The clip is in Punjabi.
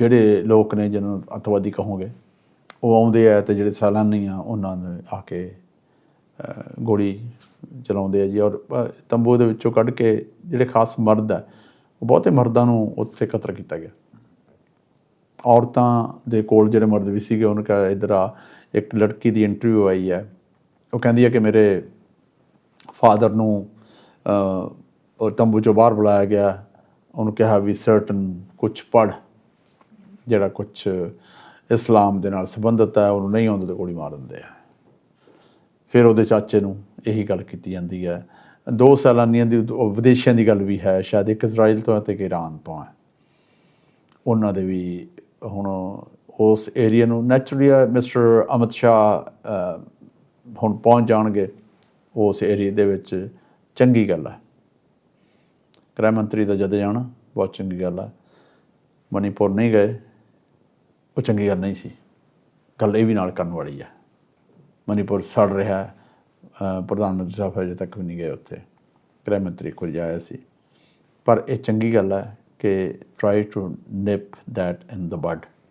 ਜਿਹੜੇ ਲੋਕ ਨੇ ਜਿਹਨਾਂ ਨੂੰ ਅੱਤਵਾਦੀ ਕਹੋਗੇ, ਉਹ ਆਉਂਦੇ ਆ ਤੇ ਜਿਹੜੇ ਸੈਲਾਨੀ ਆ, ਉਹਨਾਂ ਨੇ ਆ ਕੇ ਗੋਲੀ ਚਲਾਉਂਦੇ ਆ ਜੀ। ਔਰ ਤੰਬੂ ਦੇ ਵਿੱਚੋਂ ਕੱਢ ਕੇ ਜਿਹੜੇ ਖਾਸ ਮਰਦ ਆ, ਉਹ ਬਹੁਤੇ ਮਰਦਾਂ ਨੂੰ ਉੱਥੇ ਕਤਲ ਕੀਤਾ ਗਿਆ। ਔਰਤਾਂ ਦੇ ਕੋਲ ਜਿਹੜੇ ਮਰਦ ਵੀ ਸੀਗੇ, ਉਹਨਾਂ ਕਹਾ ਇਧਰ ਆ, ਇੱਕ ਲੜਕੀ ਦੀ ਇੰਟਰਵਿਊ ਆਈ ਹੈ। ਉਹ ਕਹਿੰਦੀ ਹੈ ਕਿ ਮੇਰੇ ਫਾਦਰ ਨੂੰ ਉਹ ਤੰਬੂ ਚੋਂ ਬਾਹਰ ਬੁਲਾਇਆ ਗਿਆ। ਉਹਨੂੰ ਕਿਹਾ ਵੀ ਸਰਟਨ ਕੁਝ ਪੜ ਜਿਹੜਾ ਕੁਝ ਇਸਲਾਮ ਦੇ ਨਾਲ ਸੰਬੰਧਿਤ ਹੈ, ਉਹਨੂੰ ਨਹੀਂ ਆਉਂਦੇ ਤੇ ਗੋਲੀ ਮਾਰ ਦਿੰਦੇ ਆ। ਫਿਰ ਉਹਦੇ ਚਾਚੇ ਨੂੰ ਇਹੀ ਗੱਲ ਕੀਤੀ ਜਾਂਦੀ ਹੈ। ਦੋ ਸੈਲਾਨੀਆਂ ਦੀ, ਉਹ ਵਿਦੇਸ਼ੀਆਂ ਦੀ ਗੱਲ ਵੀ ਹੈ, ਸ਼ਾਇਦ ਇੱਕ ਇਜ਼ਰਾਈਲ ਤੋਂ ਹੈ ਤੇ ਇੱਕ ਈਰਾਨ ਤੋਂ ਹੈ। ਉਹਨਾਂ ਦੇ ਵੀ ਹੁਣ ਉਸ ਏਰੀਆ ਨੂੰ ਨੈਚੁਰਲੀ ਮਿਸਟਰ ਅਮਿਤ ਸ਼ਾਹ ਹੁਣ ਪਹੁੰਚ ਜਾਣਗੇ। ਉਸ ਏਰੀਆ ਦੇ ਵਿੱਚ ਚੰਗੀ ਗੱਲ ਹੈ। ਗ੍ਰਹਿ ਮੰਤਰੀ ਦਾ ਜਦ ਜਾਣਾ, ਬਹੁਤ ਚੰਗੀ ਗੱਲ ਹੈ। ਮਣੀਪੁਰ ਨਹੀਂ ਗਏ। ਉਹ ਚੰਗੀ ਗੱਲ ਨਹੀਂ ਸੀ। ਗੱਲ ਇਹ ਵੀ ਨਾਲ ਕਰਨ ਵਾਲੀ ਹੈ ਮਨੀਪੁਰ ਸੜ ਰਿਹਾ ਪ੍ਰਧਾਨ ਮੰਤਰੀ ਸਾਹਿਬ ਅਜੇ ਤੱਕ ਵੀ ਨਹੀਂ ਗਏ ਉੱਥੇ। ਗ੍ਰਹਿ ਮੰਤਰੀ ਕੋਲ ਜਾਇਆ ਸੀ। ਪਰ ਇਹ ਚੰਗੀ ਗੱਲ ਹੈ ਕਿ try to nip that in the bud